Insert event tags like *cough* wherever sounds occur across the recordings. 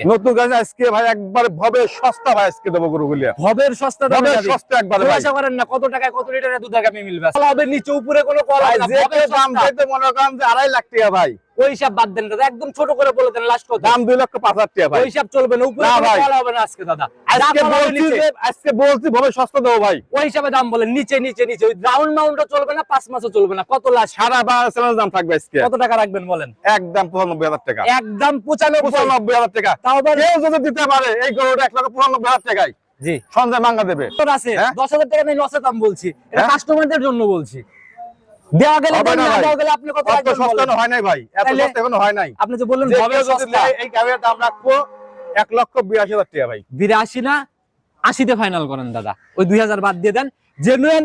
আজকে। নতুন গাছ আজকে ভাই একবার ভবে সস্তা ভাই আজকে দেবো গরুগুলি। ভবের সস্তা ভবের সস্তা একবার আশা করেন না কত টাকায় কত লিটারের দুধ গাভী মিলবে? হবে নিচে উপরে কোনো কলা যে দাম সস্তা। মনে করেন যে আড়াই লাখ টাকা ভাই। ওই হিসাব বাদ দেন দাদা একদম ছোট করে বলে দেন লাস্ট কত দাম লক্ষ পাঁচ হাজার টাকা ভাই। ওই হিসাব চলবে না উপরে। কলা হবে না আজকে দাদা। আজকে বলছি আজকে বলছি ভবে সস্তা দেবো ভাই। ওই হিসাবে দাম বলেন নিচে নিচে নিচে। ওই রাউন্ড চলবে না পাঁচ মাসও চলবে না। কত সারা দাম থাকবে আজকে। কত টাকা রাখবেন বলেন? একদম পঁচানব্বই হাজার টাকা। একদম পঁচানব্বই। পঁচানব্বই হাজার টাকা। তাও কেউ যদি দিতে পারে এই গরুটা এক লক্ষ পঁচানব্বই হাজার টাকায়। জি। সঞ্জয় মাঙ্গা দেবে। আছে হ্যাঁ? দশ হাজার টাকা নেই লসের দাম বলছি। এটা হ্যাঁ? কাস্টমারদের জন্য বলছি। দেওয়া গেলে না না দেওয়া গেলে আপনি কত অত সস্তা হয় নাই ভাই এত সস্তা এখনও হয় নাই। আপনি যে বললেন যে ভবের কেউ যদি সস্তা এই ক্যামেরার দাম রাখব এক লক্ষ বিরাশি হাজার টাকা ভাই। বিরাশি না আশিতে ফাইনাল করেন দাদা। ওই দুই হাজার বাদ দিয়ে দেন। জেনুইন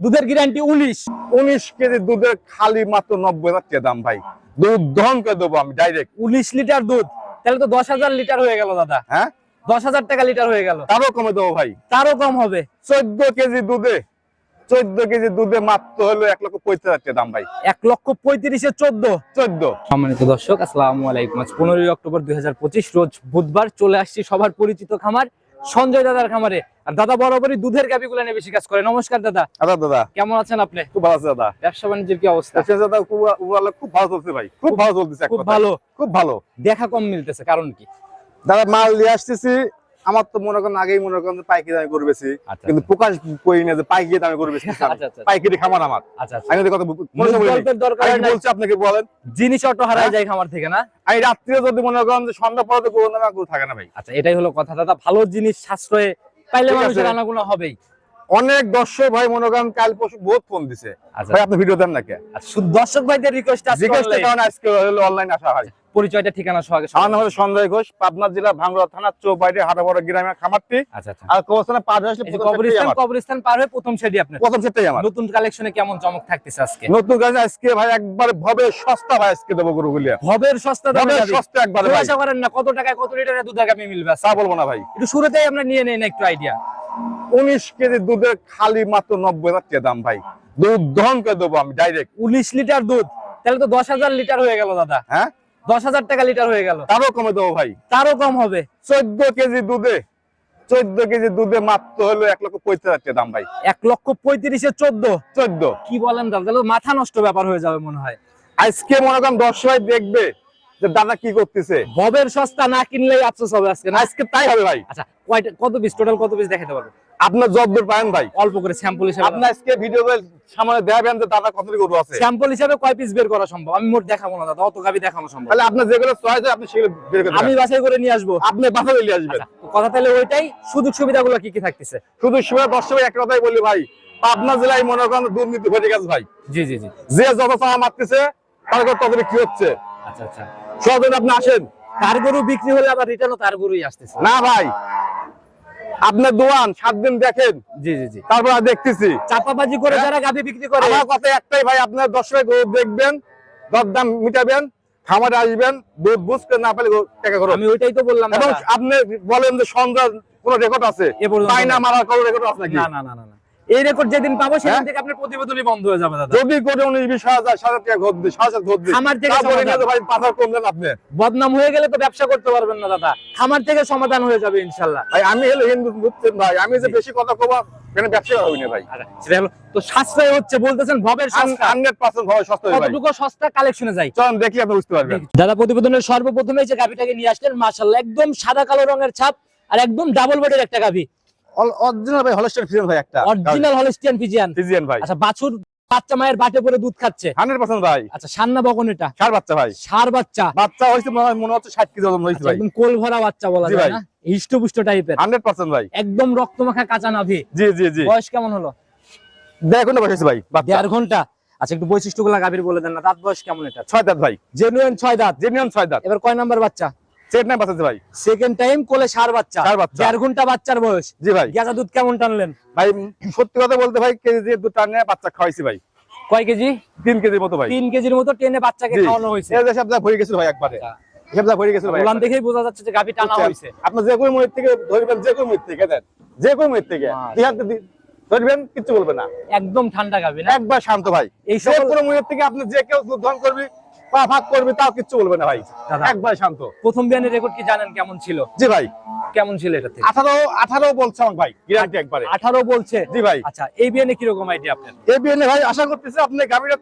দুধের গ্যারান্টি উনিশ। উনিশ কেজি দুধের খালি মাত্র নব্বই হাজার টাকা দাম ভাই। দুধ দহন করে দেবো আমি ডাইরেক্ট উনিশ লিটার দুধ। তাহলে তো দশ হাজার লিটার হয়ে গেল দাদা। হ্যাঁ? দশ হাজার টাকা লিটার হয়ে গেল। তারও কমে দেবো ভাই। তারও কম হবে। চোদ্দ কেজি দুধে চোদ্দ কেজি দুধে মাত্র হলো এক লক্ষ পঁয়ত্রিশ হাজার দাম ভাই। এক লক্ষ পঁয়ত্রিশে চোদ্দ। চোদ্দ। সম্মানিত দর্শক আসসালামু আলাইকুম। আজ পনেরোই অক্টোবর দুই রোজ বুধবার চলে আসছি সবার পরিচিত খামার সঞ্জয় দাদার খামারে। আর দাদা বরাবরই দুধের গাভিগুলো নিয়ে বেশি কাজ করে। নমস্কার দাদা। দাদা দাদা। কেমন আছেন আপনি? খুব ভালো আছে দাদা। ব্যবসা বাণিজ্যের কি অবস্থা? দাদা খুব ভালো চলছে ভাই। খুব ভালো চলতেছে খুব ভালো। খুব ভালো। দেখা কম মিলতেছে কারণ কি? দাদা মাল নিয়ে আসতেছি। আমার তো মনে করেন আগেই মনে করেন পাইকারি দামে করে বেশি আচ্ছা কিন্তু প্রকাশ করি না যে পাইকারি দামে করে বেশি আচ্ছা, আচ্ছা, আচ্ছা। পাইকারি খামার আমার। আচ্ছা আচ্ছা। আমি কথা বলছি আপনাকে বলেন? জিনিস অটো হারায় হ্যাঁ? যায় খামার থেকে না? আমি রাত্রে যদি মনে করেন যে সন্ধ্যা পরে তো থাকে না ভাই। আচ্ছা এটাই হলো কথা দাদা। ভালো জিনিস সাশ্রয়ে পাইলে। মানুষের আনাগুনা হবেই। অনেক দর্শক ভাই মনে করেন কাল পরশু বহুত ফোন দিছে। আচ্ছা। ভাই আপনি ভিডিও দেন না কে? আচ্ছা, দর্শক ভাইদের রিকোয়েস্ট আছে। কারণে আজকে হলো অনলাইন আসা হয়। পরিচয়টা ঠিকানা সহ আমার নাম হলো সঞ্জয় ঘোষ পাবনা জেলা ভাঙ্গুড়া থানা চৌবাড়ি হাটাবড় গ্রামের খামারটি। আচ্ছা আচ্ছা। আর কবরস্থানে আসলে প্রথম কবরস্থান কবরস্থান পার হয়ে প্রথম সেটি আপনার। প্রথম সেটটাই আমার। নতুন কালেকশনে কেমন চমক থাকতেছে আজকে? নতুন গাছ আজকে ভাই একবার ভবে সস্তা ভাই আজকে দেবো গরুগুলি ভবের সস্তা দামে সস্তা একবারে ভাই। আশা করেন না কত টাকায় কত লিটারের দুধ গাভী মিলবে? তা বলব না ভাই। একটু শুরুতেই আমরা নিয়ে নেই না একটু আইডিয়া উনিশ কেজি দুধের খালি মাত্র নব্বই হাজার টাকা দাম ভাই। দুধ দহন করে দেবো আমি ডাইরেক্ট উনিশ লিটার দুধ তাহলে তো দশ হাজার লিটার হয়ে গেল দাদা। হ্যাঁ? দশ হাজার টাকা লিটার হয়ে গেল। তারও কমে দেবো ভাই। তারও কম হবে। চোদ্দ কেজি দুধে চোদ্দ কেজি দুধে মাত্র হলো এক লক্ষ পঁয়ত্রিশ হাজার টাকা দাম ভাই। এক লক্ষ পঁয়ত্রিশে চোদ্দ? চোদ্দ। কি বলেন দাদা? মাথা নষ্ট ব্যাপার হয়ে যাবে মনে হয়। আজকে মনে করেন দশ দেখবে যে দাদা কি করতেছে? ভবের সস্তা না কিনলেই আফসোস হবে আজকে আজকে তাই হবে ভাই। আচ্ছা কয়টা কত পিস টোটাল কত পিস দেখাতে পারব আপনার পাবেন ভাই। অল্প করে স্যাম্পল হিসেবে। আপনি আজকে ভিডিও সামনে দেখাবেন যে দাদা কত গরু আছে। স্যাম্পল হিসেবে কয় পিস বের করা সম্ভব? আমি মোট দেখাবো না দাদা অত গাবি দেখানো সম্ভব। তাহলে আপনার যেগুলো চয়েস আপনি সেগুলো বের করে আমি। বাছাই করে নিয়ে আসব। আপনি বাসা নিয়ে আসবেন। আচ্ছা, কথা তাহলে ওইটাই সুযোগ সুবিধাগুলো কি কি থাকতেছে? শুধু সময় দর্শক একটা কথাই বলি ভাই পাবনা জেলায় মনে করেন দুর্নীতি ঘটে গেছে ভাই। জি জি জি। যে যত চাওয়া মারতেছে তার তত কি হচ্ছে? আচ্ছা আচ্ছা। সহজে আপনি আসেন। তার গরু বিক্রি হলে আবার রিটার্নও তার গরুই আসতেছে। না ভাই আপনার দোয়ান সাত দিন দেখেন। জি জি জি। তারপর দেখতেছি। চাপাবাজি করে হ্যাঁ? যারা গাভি বিক্রি করে। আমার কথা একটাই ভাই আপনার দর্শক গরু দেখবেন দরদাম মিটাবেন খামারে আসবেন দুধ বুঝতে না পেলে টাকা করো আমি ওইটাই তো বললাম এবং আপনি বলেন যে সন্ধ্যা কোন রেকর্ড আছে? মারার কোনো রেকর্ড আছে নাকি? না না না না। এই রেকর্ড যেদিন পাবো সেদিন হ্যাঁ? থেকে আপনার প্রতিবেদনই বন্ধ হয়ে যাবে দাদা। যদি করে উনিশ বিশ হাজার হাজার টাকা ঘর দিই হাজার ঘর দিই। খামার থেকে। ভাই পাথর কমলেন আপনি। বদনাম হয়ে গেলে তো ব্যবসা করতে পারবেন না দাদা। খামার থেকে সমাধান হয়ে যাবে ইনশাল্লাহ। ভাই আমি হলো হিন্দু বুঝছেন ভাই। আমি যে বেশি কথা কবা কেন ব্যবসা হই না ভাই? সেটা হলো তো সাশ্রয় হচ্ছে বলতেছেন ভবের সস্তা হান্ড্রেড পার্সেন্ট ভাবে সস্তা ভাই। কতটুকু সস্তা কালেকশনে যাই চলুন দেখি আপনি বুঝতে পারবেন। দাদা প্রতিবেদনের সর্বপ্রথমে যে গাভিটাকে নিয়ে আসলেন মাশাল্লাহ একদম সাদা কালো রঙের ছাপ আর একদম ডাবল বডির একটা গাভি। অরিজিনাল ভাই হলস্টাইন ফ্রিজিয়ান ভাই একটা। অরিজিনাল হলস্টিয়ান ফিজিয়ান ফ্রিজিয়ান ভাই। আচ্ছা বাছুর বাচ্চা মায়ের বাটে দুধ খাচ্ছে। হান্ড্রেড পার্সেন্ট ভাই। আচ্ছা সান্না বকন এটা? ষাট বাচ্চা ভাই। সার বাচ্চা। বাচ্চা হয়েছে মনে হচ্ছে ষাট কেজি ওজন হয়েছে আচ্ছা, ভাই। একদম কোল ভরা বাচ্চা বলা যায় না? হিষ্টপুষ্ট টাইপের। হান্ড্রেড পার্সেন্ট ভাই। একদম রক্তমাখা কাঁচা নাভি। জি জি জি। বয়স কেমন হলো? দেখুন না বসেছে ভাই দেড় ঘণ্টা। আচ্ছা একটু বৈশিষ্ট্যগুলো গাভীর বলে দেন না দাঁত বয়স কেমন এটা? ছয় দাঁত ভাই। জেনুইন ছয় দাঁত। জেনিয়ন ছয় দাঁত। এবার কয় নাম্বার বাচ্চা? সেট নাই বাচ্চা ভাই। সেকেন্ড টাইম কোলে সার বাচ্চা। ষাঁড় বাচ্চা। দেড় ঘণ্টা বাচ্চার বয়স। জি ভাই। গেজা দুধ কেমন টানলেন? ভাই সত্যি কথা বলতে ভাই কেজি দিয়ে দুধ টানে বাচ্চা খাওয়াইছি ভাই। কয় কেজি? তিন কেজির মতো ভাই। তিন কেজির মতো টেনে বাচ্চাকে খাওয়ানো হয়েছে। এই যে ভরে গেছিল ভাই একবারে। আচ্ছা। ভরে গেছিল ভাই উলান দেখেই বোঝা যাচ্ছে যে গাভী টানা হয়েছে। আপনি যে কোনো মুহূর্ত থেকে ধরবেন যে কোনো থেকে দেন। যে কোনো মুহূর্ত থেকে। ধরবেন বলবে না। একদম ঠান্ডা গাভী না? একবার শান্ত ভাই। এই সকল কোনো মুহূর্ত থেকে আপনি যে কেউ দুধ দহন করবি পা ফাঁক করবে তাও কিচ্ছু বলবে না ভাই। একবার শান্ত। প্রথম বিয়ানের রেকর্ড কি জানেন কেমন ছিল? জি ভাই। কেমন ছিল এটা আঠারো আঠারো বলছে আমার ভাই গ্যারান্টি একবারে। আঠারো বলছে? জি ভাই। আচ্ছা এই বিয়ানে কীরকম আইডিয়া আপনার? এই বিএনএ ভাই আশা করতেছি আপনি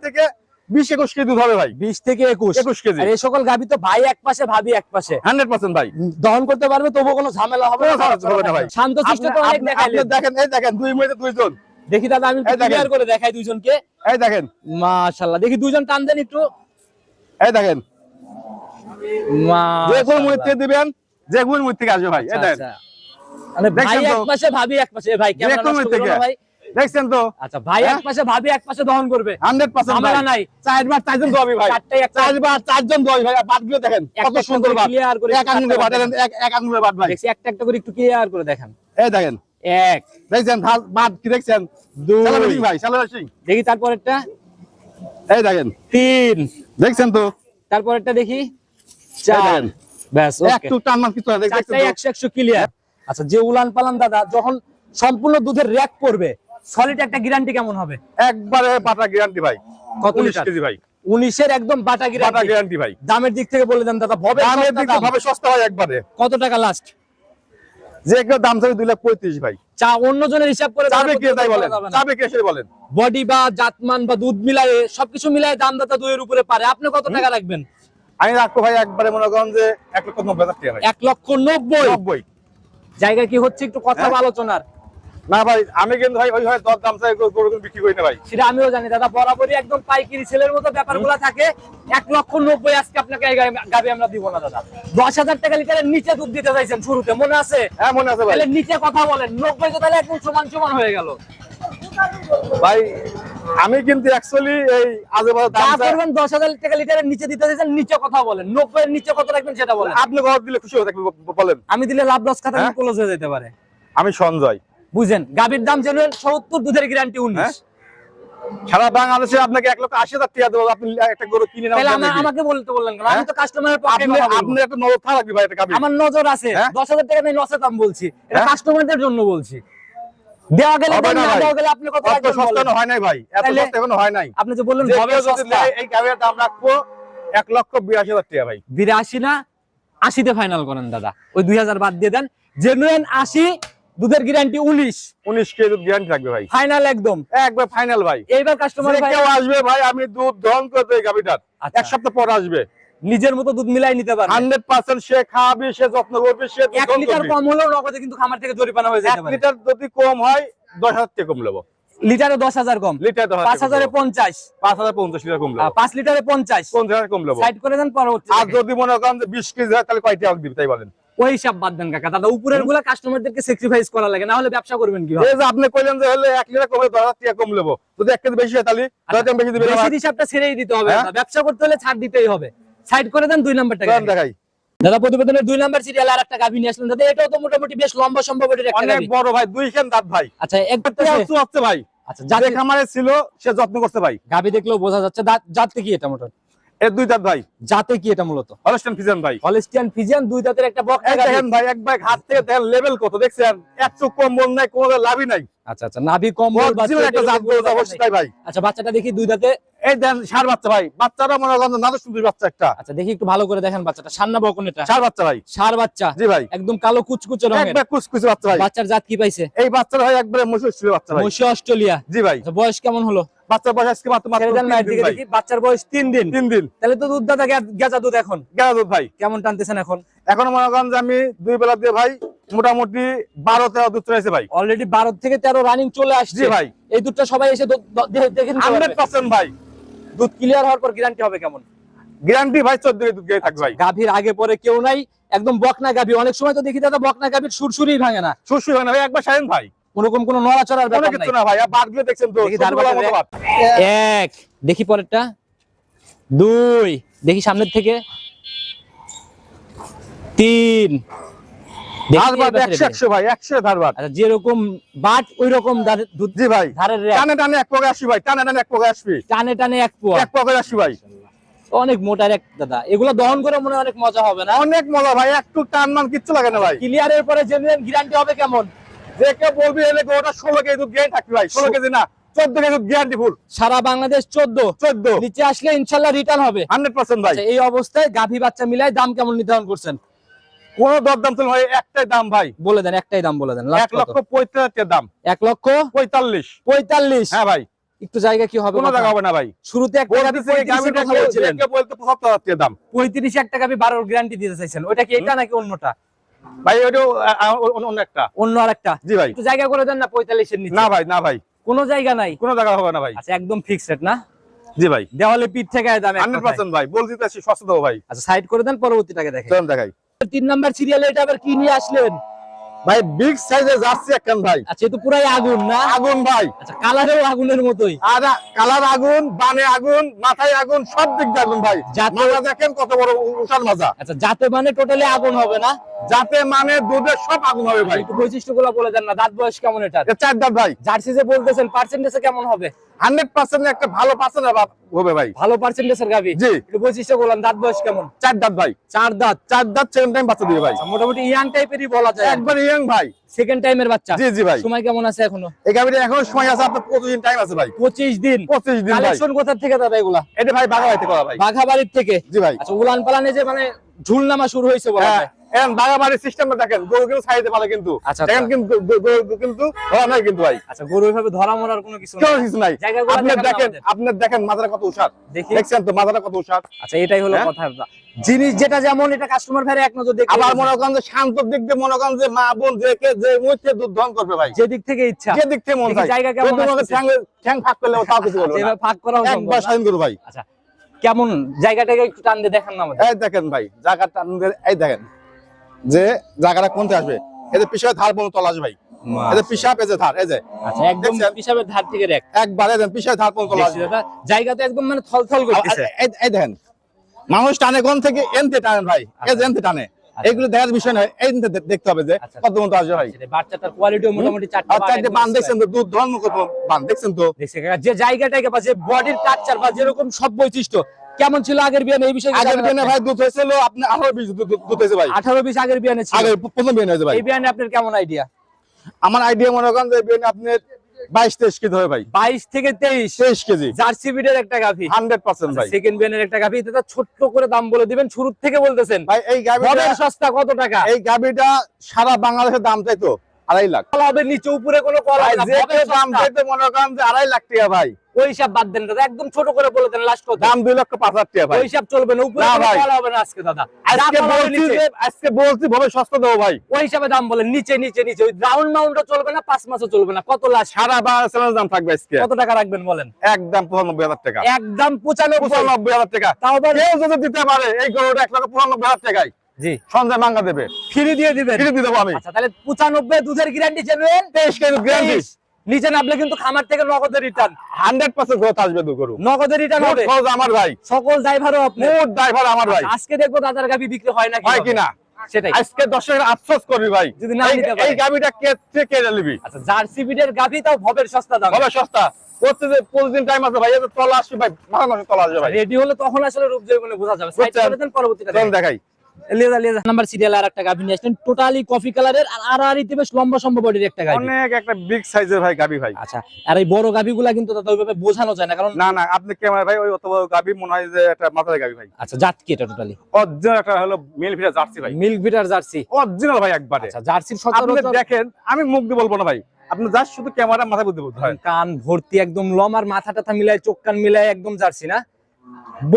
থেকে বিশ একুশ কেজি দুধ হবে ভাই। বিশ থেকে একুশ? একুশ কেজি। এই সকল গাভি তো ভাই এক পাশে ভাবি এক পাশে। হান্ড্রেড পার্সেন্ট ভাই। দহন করতে পারবে তবু কোনো ঝামেলা হবে না। ভাই। শান্ত শিষ্ট তো অনেক দেখাইলেন। দেখেন এই দেখেন দুই মিনিটে দুইজন। দেখি দাদা আমি। ক্লিয়ার করে দেখাই দুইজনকে। এই দেখেন। মাশাআল্লাহ দেখি দুইজন টান দেন একটু। এই দেখেন। যে কোন মুহূর্ত দিবেন যে কোন মুহূর্ত আসবে ভাই এই আচ্ছা, দেখেন। আচ্ছা। মানে ভাই দেখছেন তো? এক পাশে ভাবি এক পাশে। ভাই ক্যামেরা কোন নষ্ট মুহূর্ত করো থেকে না ভাই। দেখছেন তো? আচ্ছা ভাই এক হ্যাঁ? পাশে ভাবি এক পাশে দহন করবে। হান্ড্রেড পার্সেন্ট ঝামেলা নাই। চারবার চারজন ভাই। চারটাই একটা চারবার চারজন দোয়াবি ভাই। বাদগুলো দেখেন কত সুন্দর বাদ। ক্লিয়ার করে এক বাদ এক এক বাদ ভাই। দেখছি একটা একটা করে একটু ক্লিয়ার করে দেখেন। এই দেখেন। এক। দেখছেন ভালো বাদ কি দেখছেন? দুই। চালাবে সিং ভাই? চালাবে দেখি তারপরেরটা। এই দেখেন। তিন। দেখছেন তো? তারপরেরটা দেখি? চার। ব্যাস একটু টান মান কিছু দেখছেন? একশো একশো ক্লিয়ার আচ্ছা যে উলান পালান দাদা যখন সম্পূর্ণ দুধের র্যাক করবে সলিড একটা গ্যারান্টি কেমন হবে? একবারে বাটা গ্যারান্টি ভাই। কত উনিশ কেজি ভাই। উনিশের একদম বাটা গ্যারান্টি ভাই। দামের দিক থেকে বলে দেন দাদা ভবে দামের দিক দিয়ে ভাবে সস্তা হয় একবারে। কত টাকা লাস্ট যে কেউ দাম চাই দুই লাখ পঁয়ত্রিশ ভাই। চা অন্য জনের হিসাব করে চাবে কে তাই বলেন? চাবে কে সেটা বলেন? বডি বা জাতমান বা দুধ মিলায়ে সবকিছু মিলায়ে দাম দাতা দুইয়ের উপরে পারে। আপনি কত টাকা রাখবেন? আমি রাখব ভাই একবারে মনে করেন যে এক লক্ষ নব্বই হাজার টাকা এক লক্ষ নব্বই? নব্বই। জায়গা কি হচ্ছে একটু কথা হ্যাঁ? আলোচনার? না ভাই আমি কিন্তু ভাই ওই হয় দর দাম চাই বিক্রি করি না ভাই। সেটা আমিও জানি দাদা বরাবরই একদম পাইকারি ছেলের মতো ব্যাপারগুলো থাকে। এক লক্ষ নব্বই আজকে আপনাকে এই গাড়ি আমরা দিব না দাদা। দশ হাজার টাকা লিটারের নিচে দুধ দিতে চাইছেন শুরুতে মনে আছে? হ্যাঁ মনে আছে ভাই। নিচে কথা বলেন নব্বই তো তাহলে একদম সমান সমান হয়ে গেল। ভাই আমি কিন্তু অ্যাকচুয়ালি এই আজে বাজে দাম করবেন দশ হাজার টাকা লিটারের নিচে দিতে চাইছেন নিচে কথা বলেন। নব্বই এর নিচে কত রাখবেন সেটা বলেন। আপনি ঘর দিলে খুশি হয়ে থাকবে বলেন। আমি দিলে লাভ লস খাতা হ্যাঁ? ক্লোজ হয়ে যেতে পারে। আমি সঞ্জয়। বুঝেন গাভীর দাম জেনুয়েন সত্তর দুধের গ্যারান্টি উনিশ। হ্যাঁ? সারা বাংলাদেশে আপনাকে এক লক্ষ আশি হাজার টাকা দেবো আপনি একটা গরু কিনে আমা-? আমাকে বলতে বললেন আমি হ্যাঁ? তো কাস্টমারের পক্ষে আপনি কথা একটা নজর থাকবে ভাই আমার নজর আছে। হ্যাঁ? দশ হাজার টাকা লসের দাম বলছি। এটা হ্যাঁ? কাস্টমারদের জন্য বলছি। দেওয়া গেলে না না দেওয়া গেলে আপনি কত অত সস্তা হয় নাই ভাই। এত সস্তা এখনও হয় নাই। আপনি যে বললেন সস্তা এই গাবির দাম রাখব এক লক্ষ বিরাশি হাজার টাকা ভাই। বিরাশি না আশিতে ফাইনাল করেন দাদা। ওই দুই হাজার বাদ দিয়ে দেন। জেনুয়েন আশি দুধের গ্যারান্টি উনিশ। উনিশ কেজি গ্যারান্টি থাকবে ভাই। ফাইনাল একদম। একবার ফাইনাল ভাই। এইবার কাস্টমার কেউ আসবে ভাই আমি দুধ দহন করতে এই গাবিটার আচ্ছা। এক সপ্তাহ পর আসবে। নিজের মতো দুধ মিলাই নিতে পারবে। হান্ড্রেড পার্সেন্ট সে খাওয়াবে সে যত্ন করবে সে দুধ এক লিটার কম হলেও নগদে কিন্তু খামার থেকে জরিপানা হয়ে এক যেতে পারে। লিটার যদি কম হয় দশ হাজার টাকা কম নেব। লিটারে দশ হাজার কম। লিটার পাঁচ হাজারে পঞ্চাশ। পাঁচ হাজার পঞ্চাশ লিটার কম পাঁচ লিটারে পঞ্চাশ। পঞ্চাশ কম নেব। সাইড করে দেন পরবর্তী আর যদি মনে করেন বিশ কেজি হয় তাহলে কয়টা দিবি তাই বলেন? ওই হিসাব বাদ দেন কাকা। দাদা উপরেরগুলা কাস্টমারদেরকে স্যাক্রিফাইস করা লাগে না হলে ব্যবসা করবেন কি এই যে আপনি কইলেন যে হলে এক লিটার কমে দশ হাজার টাকা কম যদি এক কেজি বেশি হয় তাহলে দশ টাকা বেশি দিবে না? বেশির হিসাবটা ছেড়েই দিতে হবে হ্যাঁ? ব্যবসা করতে হলে ছাড় দিতেই হবে। সাইড করে দেন দুই নাম্বারটা চলেন দেখাই। দাদা প্রতিবেদনের দুই নাম্বার সিরিয়াল আর একটা গাভী নিয়ে আসলেন। দাদা এটাও তো মোটামুটি বেশ লম্বা সম্ভব একটা অনেক বড় ভাই দুই খান দাঁত ভাই। আচ্ছা একবার তো একটু হচ্ছে ভাই। আচ্ছা খামারে ছিল সে যত্ন করছে ভাই। গাভী দেখলেও বোঝা যাচ্ছে। দাঁত- জাতে কি এটা মোটর এর দুই দাঁত ভাই। জাতে কি এটা মূলত? হলস্টেন ফিজিয়ান ভাই। হলিস্টিয়ান ফিজিয়ান দুই দাঁতের একটা বক দেখেন ভাই এক ভাই হাত থেকে দেখেন লেভেল কত দেখছেন? একটু কম বল নাই কোনো লাভই নাই। আচ্ছা আচ্ছা নাভি কম্বল বা Original একটা জাত ভাই। আচ্ছা বাচ্চাটা দেখি দুই দাঁতে এই দেন সার বাচ্চা ভাই। বাচ্চারা মনে করেন নাদু সুন্দর বাচ্চা একটা। আচ্ছা দেখি একটু ভালো করে দেখেন বাচ্চাটা। বকন এটা? সার বাচ্চা ভাই। সার বাচ্চা। জি ভাই। একদম কালো কুচকুচে রঙের। একবার কুচকুচে বাচ্চা ভাই। বাচ্চার জাত কি পাইছে? এই ভাই একবারে মুসুর ছিল বাচ্চা ভাই। মসি অস্ট্রেলিয়া। জি ভাই। আচ্ছা, বয়স কেমন হলো? বাচ্চার বয়স আজকে মাত্র মাত্র। বাচ্চার বয়স তিন দিন। তিন দিন। তাহলে তো দুধ দাদা গেজা দুধ এখন। কেন দুধ ভাই। কেমন টানতেছেন এখন? এখন মনে করেন যে আমি দুই বেলা দিয়ে ভাই মোটামুটি বারো তেরো দুধ চলেছে ভাই। অলরেডি বারো থেকে তেরো রানিং চলে আসছে। ভাই। এই দুধটা সবাই এসে দো- দ- দেখে- দেখে হান্ড্রেড পার্সেন্ট ভাই। দুধ ক্লিয়ার হওয়ার পর গ্যারান্টি হবে কেমন? গ্যারান্টি ভাই চোদ্দ দুধ গিয়ে থাকবে ভাই। গাভীর আগে পরে কেউ নাই একদম বকনা গাভী। অনেক সময় তো দেখি দাদা বকনা গাভীর সুরসুরি ভাঙে না। সুশ্রী ভাঙে না ভাই একবার সারেন ভাই। কোনরকম কোনো নড়াচড়ার কোনো ব্যাপার কিছু না ভাই বাদগুলো দেখছেন তো। এক দেখি পরেরটা। দুই দেখি সামনের থেকে। তিন যেরকম বাট ওই রকম জি ভাই টানে টানে এক পকে আসি ভাই টানে টানে এক পকে আসবি টানে টানে এক পোয়া। এক পকে আসি ভাই। অনেক মোটার এক দাদা। এগুলো দহন করে মনে অনেক মজা হবে না? অনেক মজা ভাই একটু টান মান কিচ্ছু লাগে না ভাই। ক্লিয়ারের পরে জেনুইন গ্যারান্টি হবে কেমন? যে কেউ বলবি এলে ওটা ষোলো কেজি দুধ থাকবি ভাই ষোলো কেজি না চোদ্দ কেজি গ্যারান্টি ফুল সারা বাংলাদেশ চোদ্দ। চোদ্দ। নিচে আসলে ইনশাল্লাহ রিটার্ন হবে। হান্ড্রেড পার্সেন্ট ভাই। আচ্ছা, এই অবস্থায় গাভী বাচ্চা মিলায় দাম কেমন নির্ধারণ করছেন? কোন দরদাম ভাই একটাই দাম ভাই। বলে দেন একটাই দাম বলে দেন এক লক্ষ হাজার দাম। এক লক্ষ পঁয়তাল্লিশ। পঁয়তাল্লিশ? হ্যাঁ ভাই। একটু জায়গা কি হবে কোনো জায়গা হবে না ভাই। শুরুতে এই 35 এর গাভিটা কথা বলছিলেন। কেউ বলতে পঁচাত্তর হাজার টাকা দাম গ্যারান্টি দিতে চাইছেন। ওটা কি এটা নাকি অন্যটা? ভাই আ, অন্য একটা। অন্য আর একটা জি ভাই। একটু জায়গা করে দেন না পঁয়তাল্লিশের নিচে। না ভাই না ভাই। কোনো জায়গা নাই? কোনো জায়গা হবে না ভাই। আচ্ছা একদম ফিক্সড না? জি ভাই। দেওয়ালে পিঠ থেকে দাম এক হান্ড্রেড কথায়। পার্সেন্ট ভাই বলছি তো সস্তা দেবো ভাই। আচ্ছা সাইড করে দেন পরবর্তীটাকে দেখেন। চলুন দেখাই। তিন নাম্বার সিরিয়ালে এটা আবার কি নিয়ে আসলেন? ভাই বিগ সাইজের যাচ্ছে একখান ভাই। আচ্ছা তো পুরাই আগুন না? আগুন ভাই। আচ্ছা কালারেও আগুনের মতোই। আর কালার আগুন বানে আগুন মাথায় আগুন সব দিক দিয়ে আগুন ভাই। মাজা দেখেন কত বড় উষার মাজা। আচ্ছা যাতে মানে টোটালি আগুন হবে না? যাতে মানে দুধের সব আগুন হবে ভাই। বৈশিষ্ট্য বৈশিষ্ট্যগুলো বলে দেন না দাঁত বয়স কেমন এটা চার দাঁত ভাই। জার্সি যে বলতেছেন পার্সেন্টেজে কেমন হবে? হান্ড্রেড পার্সেন্ট একটা ভালো পার্সেন্ট হবে ভাই। ভালো পার্সেন্টেজের গাবি জি। একটু বৈশিষ্ট্য বললাম দাঁত বয়স কেমন? চার দাঁত ভাই। চার দাঁত? চার দাঁত সেকেন্ড টাইম বাচ্চা দিবে ভাই। আচ্ছা, মোটামুটি ইয়াং টাইপেরই বলা যায়। একবার ইয়ং ভাই। সেকেন্ড টাইমের বাচ্চা? জি জি ভাই। সময় কেমন আছে এখনও? এই এখনও সময় আছে আপনার পঁচিশ টাইম আছে ভাই। পঁচিশ দিন? পঁচিশ দিন ভাই। কালেকশন কোথা থেকে দাদা এগুলা? এটা ভাই বাঘাবাড়ির থেকে? জি ভাই। আচ্ছা উলান পালানে যে মানে ঝুলনামা শুরু হয়েছে বলা হ্যাঁ। যায়। এখন বাঘা বাড়ির সিস্টেমটা দেখেন গরু কিন্তু কিন্তু। আচ্ছা, দেখেন আচ্ছা। কিন্তু গরু- গরু কিন্তু ধরা নাই কিন্তু ভাই। আচ্ছা গরু এভাবে ধরা মরার কোনো কিছু কেউ নেই কিছু নাই। আপনি দেখেন আপনি দেখেন মাথাটা কত উষার দেখছেন তো মাথাটা কত উষার আচ্ছা এটাই হলো হ্যাঁ? কথা। জিনিস যেটা যেমন এটা কাস্টমার ভাইরা এক নজর দেখে আবার মনে করেন যে শান্ত দিক দিয়ে মনে করেন যে মা বোন যে কে যে মুহূর্তে দুধ দহন করবে ভাই। যে দিক থেকে ইচ্ছা। যে দিক থেকে মন চায়। জায়গা কেমন মনে আসতেছে। ঠ্যাং ঠ্যাং ফাঁক করলে তাও কিছু বলবে না। যেভাবে ভাগ করা একবার স্বাধীন করব ভাই। আচ্ছা কেমন? জায়গাটাকে একটু টান দিয়ে দেখেন না আমাদের। এই দেখেন ভাই জায়গাটা আপনাদের এই দেখেন। যে জায়গাটা কোনতে আসবে? ধার তলা আসবে ভাই। এদের পিসাব ধার এই যে। আচ্ছা একদম? হিসাবের ধার থেকে রেখ একবার দেন ধার তলা আসবে। দাদা জায়গা তো একদম মানে থলথল করতেছে। এই- দেখেন মানুষ টানে কোন থেকে? এনতে টানেন ভাই এই যে এনতে টানে। এগুলো দেখার বিষয় নয় এই দেখতে হবে যে আচ্ছা। কত মতো আসবে ভাই। বাচ্চাটার কোয়ালিটিও মোটামুটি চারটা বান দেখছেন তো? দুধ ধর্ম কত বান দেখছেন তো? যে জায়গাটাকে বা যে বডির স্ট্রাকচার বা যেরকম সব বৈশিষ্ট্য কেমন ছিল আগের বিয়ানে এই বিষয়ে আগের ভাই দুধ হয়েছিল আপনি আঠারো বিশ দুধ দুধ হয়েছে ভাই। আঠারো বিশ আগের বিয়ানে ছিল আগের প্রথম হয়েছে ভাই। এই বিয়ানে আপনার কেমন আইডিয়া আমার আইডিয়া মনে করেন যে বিয়ে আপনার বাইশ তেইশ কেজি হবে ভাই। বাইশ থেকে তেইশ। তেইশ কেজি। জার্সি বিডের একটা গাভি। হান্ড্রেড পার্সেন্ট ভাই। সেকেন্ড বিয়ানের একটা গাভি। এটা ছোট্ট করে দাম বলে দিবেন থেকে বলতেছেন। ভাই এই সস্তা কত টাকা? এই সারা বাংলাদেশের দাম চাই তো আড়াই লাখ। হবে নিচে উপরে কোনো যে দাম চাইতে মনে করেন যে আড়াই লাখ টাকা ভাই। ওই হিসাব বাদ দেন দাদা একদম ছোট করে বলে দেন লাস্ট কথা। দাম দুই লক্ষ পাঁচ হাজার টাকা ভাই। ওই হিসাব চলবে না উপরে না কোনো ভাই। কলা হবে না আজকে দাদা। আজকে বলছি আজকে বলছি ভাবে সস্তা দেবো ভাই। ওই হিসাবে দাম বলেন নিচে নিচে নিচে। ওই রাউন্ড মাউন্টও চলবে না পাঁচ মাসও চলবে না। কত লাস্ট সারা বাংলাদেশের দাম থাকবে আজকে। কত টাকা রাখবেন বলেন? একদম পঁচানব্বই টাকা। একদম পঁচানব্বই। পঁচানব্বই টাকা। তাও আবার কেউ যদি দিতে পারে এই গরুটা এক লক্ষ পঁচানব্বই হাজার টাকায়। জি। সঞ্জয় মাঙ্গা দেবে। ফ্রি দিয়ে দিবেন। ফিরে দিয়ে দেবো আমি। আচ্ছা তাহলে পঁচানব্বই দুধের গ্যারান্টি কেজি গ্যারান্টি নিচে নামলে কিন্তু খামার থেকে নগদের রিটার্ন হান্ড্রেড পার্সেন্ট গ্রোথ আসবে দু গরু নগদের রিটার্ন হবে। আমার ভাই। সকল ড্রাইভারও আপনি ড্রাইভার আমার ভাই। আজকে দেখব দাদার গাবি বিক্রি হয় না হয় কিনা? সেটাই। আজকে দর্শকের আফসোস করবি ভাই। যদি না এই- নিতে পারে। এই গাবিটা কে থেকে কে নিবি? আচ্ছা জার্সি বিডের গাবি তাও ভবের সস্তা দাম। সস্তা। করতে যে প্রতিদিন টাইম আছে ভাই তলা আসবে ভাই তলা আসবে ভাই। রেডি হলে তখন আসলে রূপ জৈবনে বোঝা যাবে। সাইড করে দেন পরবর্তীতে দেখাই। লিয়েদা লিয়েদা নাম্বার সিরিয়াল আর একটা গাভি নিয়ে আসলেন। টোটালি কফি কালারের আর আর আরিতে বেশ লম্বা সম্ভব বডির একটা গাভি। অনেক একটা বিগ সাইজের ভাই গাবি ভাই। আচ্ছা আর এই বড় গাভিগুলা কিন্তু দাদা ওইভাবে বোঝানো যায় না কারণ না না আপনি ক্যামেরা ভাই ওই অত বড় গাবি মনে হয় যে একটা মাথার গাবি ভাই। আচ্ছা জাত কি এটা টোটালি অরিজিনাল একটা হলো মিল ফিরা জার্সি ভাই। Milk ভিটার jersey. অরিজিনাল ভাই একবারে। আচ্ছা জার্সির সচরাচর দেখেন আমি মুখ দিয়ে বলব না ভাই। আপনি জাস্ট শুধু ক্যামেরা মাথা বুঝতে বলতে কান ভর্তি একদম লম আর মাথা টাথা মিলায় চোখ কান মিলায় একদম জার্সি না?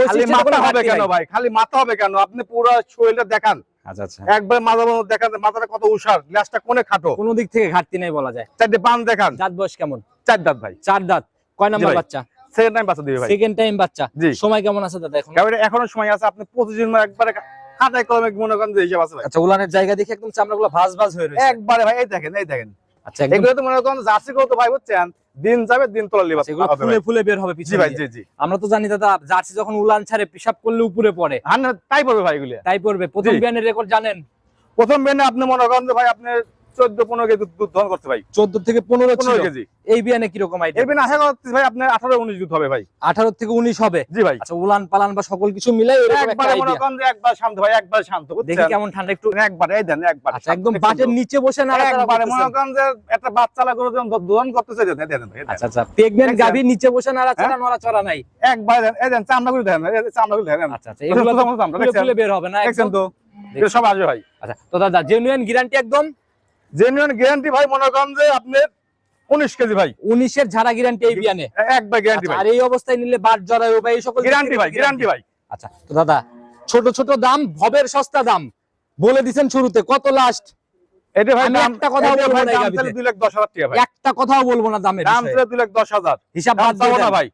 খালি মাথা হবে কেন ভাই? খালি মাথা হবে কেন? আপনি পুরো শরীরটা দেখান। আচ্ছা আচ্ছা। একবার মাথা দেখান যে মাথাটা কত উষার ল্যাসটা কোনে খাটো। কোনো দিক থেকে ঘাটতি নাই বলা যায়। চারটে বান দেখান। দাঁত বয়স কেমন? চার দাঁত ভাই। চার দাঁত। কয় নাম্বার বাচ্চা? সেকেন্ড টাইম বাচ্চা দিবে ভাই। সেকেন্ড টাইম বাচ্চা। সময় কেমন আছে দাদা এখন? এখনও সময় আছে। আপনি প্রতিদিন একবারে খাতায় কলমে মনে করেন যে হিসাব আছে আচ্ছা উলানের জায়গা দেখে একদম চামড়াগুলো ভাঁজ ভাঁজ হয়ে রয়েছে। একবারে ভাই এই দেখেন এই দেখেন। আচ্ছা এগুলো তো মনে করেন জার্সি ভাই বুঝছেন দিন যাবে দিন তোলা লিবাস এগুলো ফুলে ফুলে বের হবে পিছনে ভাই জি জি। আমরা তো জানি দাদা জার্সি যখন উলান ছাড়ে পেশাব করলে উপরে পড়ে। হান তাই পড়বে ভাই এগুলো। তাই পড়বে। প্রথম জি। বিয়ানের রেকর্ড জানেন? প্রথম আপনি মনে করেন ভাই আপনি চোদ্দ পনেরো কেজি দুধ দহন করছে ভাই। চোদ্দ থেকে পনেরো পনেরো কেজি। এই বিয়ানে কীরকম আইডিয়া এই বিন আশা করছি ভাই আপনার আঠারো উনিশ দুধ হবে ভাই। আঠারো থেকে উনিশ হবে? জি ভাই। আচ্ছা উলান পালান বা সকল কিছু মিলাই একটা একবারে মনে করেন যে একবার শান্ত ভাই একবার শান্ত দেখি কেমন ঠান্ডা একটু একবার এই দেন একবার আচ্ছা একদম বাটের নিচে বসে না একবারে মনে করেন যে একটা বাচ্চা যখন দহন দেন দেন আচ্ছা আচ্ছা? নিচে বসে নাড়াচাড়া হ্যাঁ? নড়াচড়া নাই। একবার দেন এই দেন চামড়া গুলো দেন চামড়া গুলো দেন আচ্ছা আচ্ছা এগুলো *laughs* তো চামড়া খুলে বের হবে না দেখছেন একদম? তো সব আসবে ভাই। আচ্ছা তো দাদা জেনুইন গ্যারান্টি একদম? জেনুইন গ্যারান্টি ভাই মনে করেন যে আপনার কেজি ভাই। ঝাড়া গ্যারান্টি এই বিয়ানে? একবার গ্যারান্টি আচ্ছা, ভাই। আর এই অবস্থায় নিলে বাট জরায়ু বা এই সকল গ্যারান্টি ভাই গ্যারান্টি ভাই। আচ্ছা তো দাদা ছোট ছোট দাম ভবের সস্তা দাম বলে দিছেন শুরুতে কত লাস্ট এটা ভাই একটা কথাও এটা বলব ভাই না লাখ দশ হাজার টাকা ভাই। একটা কথাও বলব না দামের দাম বিষয়ে। তাহলে দুই লাখ দশ হাজার। হিসাব বাদ না ভাই।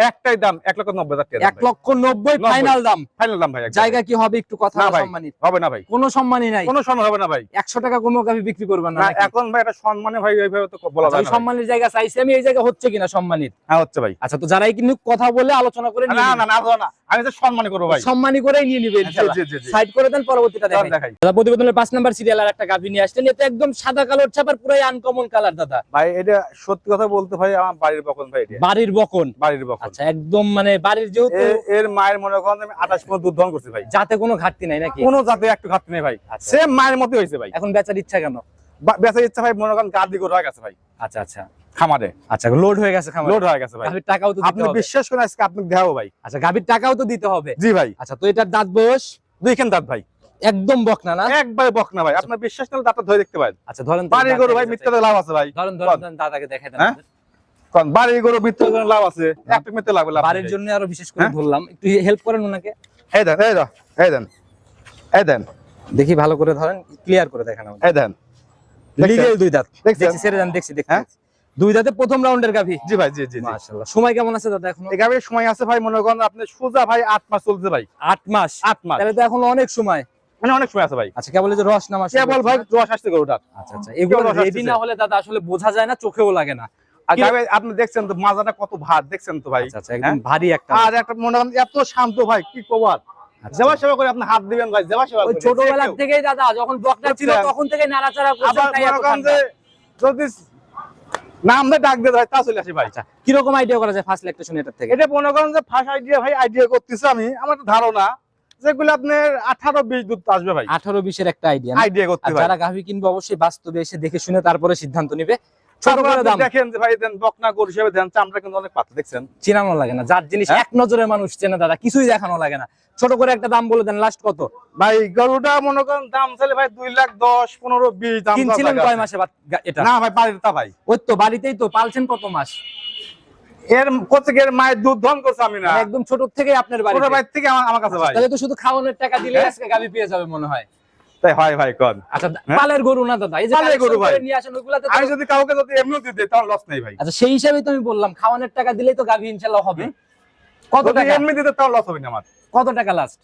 একটাই দাম এক লক্ষ নব্বই হাজার টাকা এক লক্ষ নব্বই। ফাইনাল দাম। ফাইনাল দাম ভাই জায়গা কি হবে একটু কথা না ভাই। সম্মানিত? হবে না ভাই। কোনো সম্মানই নাই। কোনো সময় হবে না ভাই। একশো টাকা কমেও গাভী বিক্রি করবেন না এখন ভাই এটা সম্মানে ভাই এইভাবে তো বলা আচ্ছা, যায় ভাই। সম্মানের জায়গা চাইছি আমি এই জায়গা হচ্ছে কিনা সম্মানিত? হ্যাঁ হচ্ছে ভাই। আচ্ছা তো যারাই কিন্তু কথা বলে আলোচনা করে না না না না, আমি তো সম্মানে করব ভাই। সম্মানী করেই নিয়ে নিবে জি, জি, জি, জি। সাইড করে দেন পরবর্তীটা দেখাই। দাদা প্রতিবেদনের পাঁচ নাম্বার সিরিয়াল আর একটা গাভী নিয়ে আসছেন এটা একদম সাদা কালোর ছাপার পুরাই আনকমন কালার দাদা। ভাই এটা সত্যি কথা বলতে ভাই আমার বাড়ির বকন ভাই এটা। বাড়ির বকন। বাড়ির বকন। আচ্ছা একদম মানে বাড়ির যেহেতু এর মায়ের মনে করেন আমি আঠাশ দুধ দহন করছি ভাই। যাতে কোনো ঘাটতি নাই নাকি? কোনো জাতে একটু ঘাটতি নেই ভাই। আচ্ছা। সেম মায়ের মতোই হয়েছে ভাই। এখন বেচার ইচ্ছা কেন? বেচার ইচ্ছা ভাই মনে করেন গাদি হয়ে গেছে ভাই। আচ্ছা খামারে। আচ্ছা লোড হয়ে গেছে খামার। লোড হয়ে গেছে ভাই। গাভীর টাকাও তো আপনি বিশ্বাস করেন আজকে আপনি দেখাবো ভাই। আচ্ছা গাভীর টাকাও তো দিতে হবে। জি ভাই। আচ্ছা তো এটার দাঁত বয়স? দুইখান দাঁত ভাই। একদম বকনা না? একবারে বকনা ভাই। আপনার বিশ্বাস করলে দাঁতটা ধরে দেখতে পারেন। আচ্ছা ধরেন দাঁত গরু ভাই দেখে লাভ আছে ভাই। ধরেন ধরেন ধরেন দাদাকে দেখাই দেন। হ্যাঁ? কারণ বাড়ির গরু লাভ আছে একটা মিথ্যে লাগবে লাভ বাড়ির জন্য আরও বিশেষ করে হ্যাঁ? ধরলাম। একটু হেল্প করেন ওনাকে। এই দেন এই দেন এই দেন এই দেন। দেখি ভালো করে ধরেন ক্লিয়ার করে দেখেন এই দেন। লিগেল দুই দাঁত? দেখছি ছেড়ে দেন দেখছি হ্যাঁ? দুই দাঁতে প্রথম রাউন্ডের গাভী। জি ভাই জি জি মাশাআল্লাহ। সময় কেমন আছে দাদা এখনও? গাভীর সময় আছে ভাই মনে করেন আপনি সোজা ভাই আট মাস চলছে ভাই। আট মাস? আট মাস। তাহলে তো এখনও অনেক সময়। মানে অনেক সময় আছে ভাই। আচ্ছা কেবল যে রস নামা কেবল ভাই রস আসতে আচ্ছা আচ্ছা এগুলো রেডি না হলে দাদা আসলে বোঝা যায় না চোখেও লাগে না। আপনি দেখছেন তো মাজাটা কত ভাত দেখছেন তো ভাই। আচ্ছা আচ্ছা একদম ভারী একটা আর একটা মনে করেন এত শান্ত ভাই কি কবার? আচ্ছা। জেবা সেবা করে আপনি হাত দিবেন ভাই জেবা সেবা ছোটবেলা থেকেই দাদা যখন বকটা ছিল তখন থেকে নাড়াচাড়া করছেন তাই এত করেন ঠান্ডা। যে যদি নাম দিয়ে ডাক দিয়ে তা চলে আসি ভাই। আচ্ছা কীরকম আইডিয়া করা যায় ফার্স্ট লেকটেশন এটার থেকে? এটা মনে করেন যে ফার্স্ট আইডিয়া ভাই আইডিয়া করতেছি আমি। আমার তো ধারণা যেগুলো আপনার আঠারো বিশ দুধ আসবে ভাই। আঠারো বিশের একটা আইডিয়া আইডিয়া করতে যারা গাভী কিনবে অবশ্যই বাস্তবে এসে দেখে শুনে তারপরে সিদ্ধান্ত নিবে। ছোট করে দেখেন ভাই দেন বকনা গরু হিসেবে দেন চামড়া কিন্তু অনেক পাতা দেখছেন? চিনানো লাগে না। যার জিনিস হ্যাঁ? এক নজরে মানুষ চেনে দাদা কিছুই দেখানো লাগে না। ছোট করে একটা দাম বলে দেন লাস্ট কত? ভাই গরুটা মনে করেন দাম চাইলে ভাই দুই লাখ দশ পনেরো বিশ দাম কিনছিলেন কয় মাসে এটা? না ভাই তা ভাই। ওই তো বাড়িতেই তো পালছেন কত মাস? এর মায়ের দুধ ধন করছে আমি না। মানে একদম ছোট থেকে আপনার বাড়ি ছোট থেকে আমার কাছে ভাই। তাহলে তো শুধু খাওয়ানোর টাকা দিলে হ্যাঁ? আজকে গাভী পেয়ে যাবে মনে হয়। তাই হয় ভাই কন। আচ্ছা হ্যাঁ? পালের গরু না দাদা? এই যে পালের গরু ভাই। নিয়ে আসেন ওগুলাতে আমি যদি কাউকে যদি এমনি দিতে তাহলে লস নেই ভাই। আচ্ছা সেই হিসাবেই তো আমি বললাম খাওয়ানোর টাকা দিলেই তো গাভী ইনশাল্লাহ হবে। কত টাকা? এমনি দিতে তাহলে লস হবে না আমার। কত টাকা লাস্ট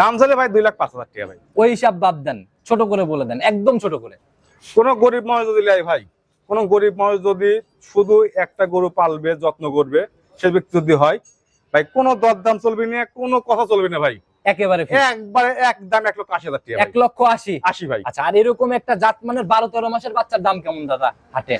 দাম চাইলে ভাই দুই লাখ পাঁচ হাজার টাকা ভাই। ওই হিসাব বাদ দেন ছোট করে বলে দেন একদম ছোট করে। কোন গরিব মানুষ যদি লাই ভাই কোন গরিব মানুষ যদি শুধু একটা গরু পালবে যত্ন করবে সে ব্যক্তি যদি হয় ভাই কোনো দরদাম চলবে না কোনো কথা চলবে না ভাই। একেবারে একবারে এক দাম এক লক্ষ আশি হাজার টাকা এক লক্ষ আশি। আশি ভাই। আচ্ছা আর এরকম একটা জাত মানের বারো তেরো মাসের বাচ্চার দাম কেমন দাদা হাটে?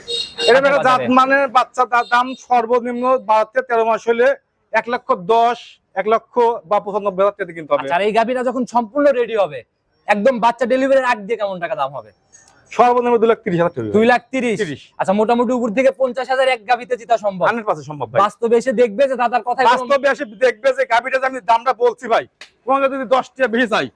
এরকম একটা জাত মানের বাচ্চার তার দাম সর্বনিম্ন বারো থেকে তেরো মাস হলে এক লক্ষ দশ এক লক্ষ বা পঁচানব্বই হাজার টাকা কিনতে হবে। আচ্ছা আর এই গাভীটা যখন সম্পূর্ণ রেডি হবে একদম বাচ্চা ডেলিভারির আগ দিয়ে কেমন টাকা দাম হবে? সর্বনিম্ন দুই লাখ তিরিশ হাজার দুই লাখ তিরিশ? আচ্ছা মোটামুটি উপর থেকে পঞ্চাশ হাজার এক গাভীতে জিতা সম্ভব। হান্ড্রেড পার্সেন্ট সম্ভব বাস্তবে এসে দেখবে যে দাদার কথা বাস্তবে এসে দেখবে যে গাভিটা আমি দামটা বলছি ভাই তোমাকে যদি দশ টাকা বেশি চাই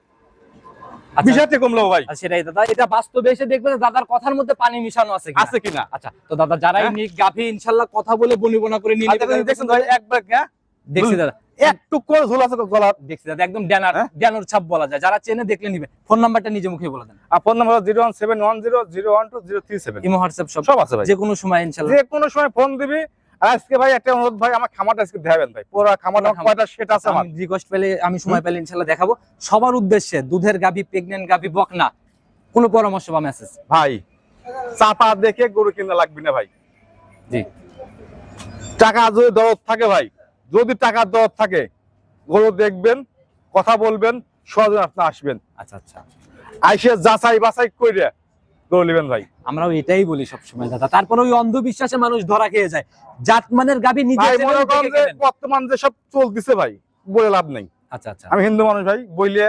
বিশ হাজার টাকা কমলো ভাই। সেটাই দাদা। এটা বাস্তবে এসে দেখবে দাদার কথার মধ্যে পানি মিশানো আছে কিনা। আছে কিনা? আচ্ছা তো দাদা যারাই হ্যাঁ? গাভী ইনশাল্লাহ কথা বলে বনিবনা করে নিয়ে আচ্ছা, দেখছেন ভাই একবার হ্যাঁ? দেখছি দাদা। একটু করে ঝোল আছে গলা। দেখছি দাদা একদম ড্যানার হ্যাঁ? ড্যানোর ছাপ বলা যায়। যারা চেনে দেখলে নিবে। ফোন নাম্বারটা নিজে মুখে বলে দেন। আর phone number zero one seven one zero zero one two zero three seven imo WhatsApp সব। সব আছে ভাই। যে কোনো সময় ইনশাল্লাহ। যে কোনো সময় ফোন দিবি। আর আজকে ভাই একটা অনুরোধ ভাই আমার খামারটা আজকে দেখাবেন ভাই। পুরো খামার পুরো খামার। কয়টা সেটা আছে আমার? রিকোয়েস্ট পেলে আমি সময় পেলে ইনশাল্লাহ দেখাবো। সবার উদ্দেশ্যে দুধের গাভী প্রেগনেন্ট গাভী বকনা কোনো পরামর্শ বা মেসেজ ভাই চাপা দেখে গরু কিনা লাগবে না ভাই। জি। টাকা যদি দরদ থাকে ভাই যদি টাকার দর থাকে গরু দেখবেন কথা বলবেন সহজে আপনি আসবেন। আচ্ছা আচ্ছা। আইসে যাচাই বাছাই করে গরু নেবেন ভাই। আমরাও এটাই বলি সবসময় দাদা। তারপর ওই অন্ধবিশ্বাসে মানুষ ধরা খেয়ে যায়। জাতমানের গাবি নিজে মনে। বর্তমান যে সব চলতেছে ভাই বলে লাভ নেই। আচ্ছা আচ্ছা। আমি হিন্দু মানুষ ভাই বইলে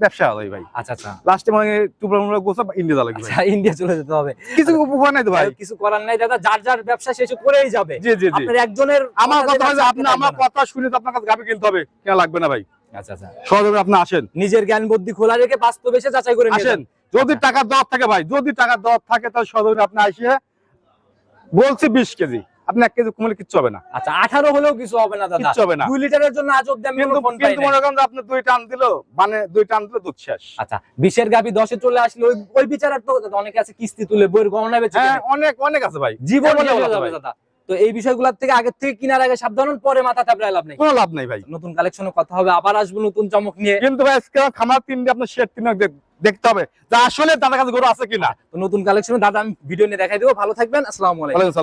ব্যবসা ভাই। আচ্ছা আচ্ছা। লাস্টে মানে ইন্ডিয়া লাগবে আচ্ছা ইন্ডিয়া চলে যেতে হবে। কিছু উপায় নাই তো ভাই। কিছু করার নাই দাদা যার যার ব্যবসা শেষ করেই যাবে। জি জি জি। আপনার একজনের আমার কথা আপনি আমার কথা শুনে তো আপনার কাছে গাবি কিনতে হবে। কেন লাগবে না ভাই? আচ্ছা আচ্ছা। সহযোগে আপনি আসেন। নিজের জ্ঞান বুদ্ধি খোলা রেখে বাস্তবে এসে যাচাই করে আসেন। যদি আচ্ছা। টাকার দর থাকে ভাই যদি টাকার দর থাকে তাহলে সহযোগে আপনি আসিয়ে বলছি বিশ কেজি। আপনি এক কেজি কমলে কিচ্ছু হবে না। আচ্ছা আঠারো হলেও কিছু হবে না দাদা। হবে না। দুই লিটারের জন্য আজ অব্দি আমি কিন্তু ফোন পাই কিন্তু মনে করেন আপনি দুই টান দিল মানে দুই টান দিলে দুধ শেষ। আচ্ছা বিশের গাবি দশে চলে আসলে ওই ওই বিচারের তো অনেকে আছে কিস্তি তুলে বইয়ের গহনা বেচে হ্যাঁ অনেক অনেক আছে ভাই। জীবন যাবে দাদা। তো এই বিষয়গুলোর থেকে থেকে কিনার আগে সাবধান পরে মাথা লাভ নেই। কোনো লাভ নাই ভাই। নতুন কালেকশনে কথা হবে আবার আসব নতুন চমক নিয়ে। কিন্তু ভাই আজকে খামার তিনটে আপনার শেড তিন দেখতে হবে যে আসলে তাদের কাছে গরু আছে কিনা। তো নতুন কালেকশনে দাদা আমি ভিডিও নিয়ে দেখাই দেবো। ভালো থাকবেন আসসালামু আলাইকুম।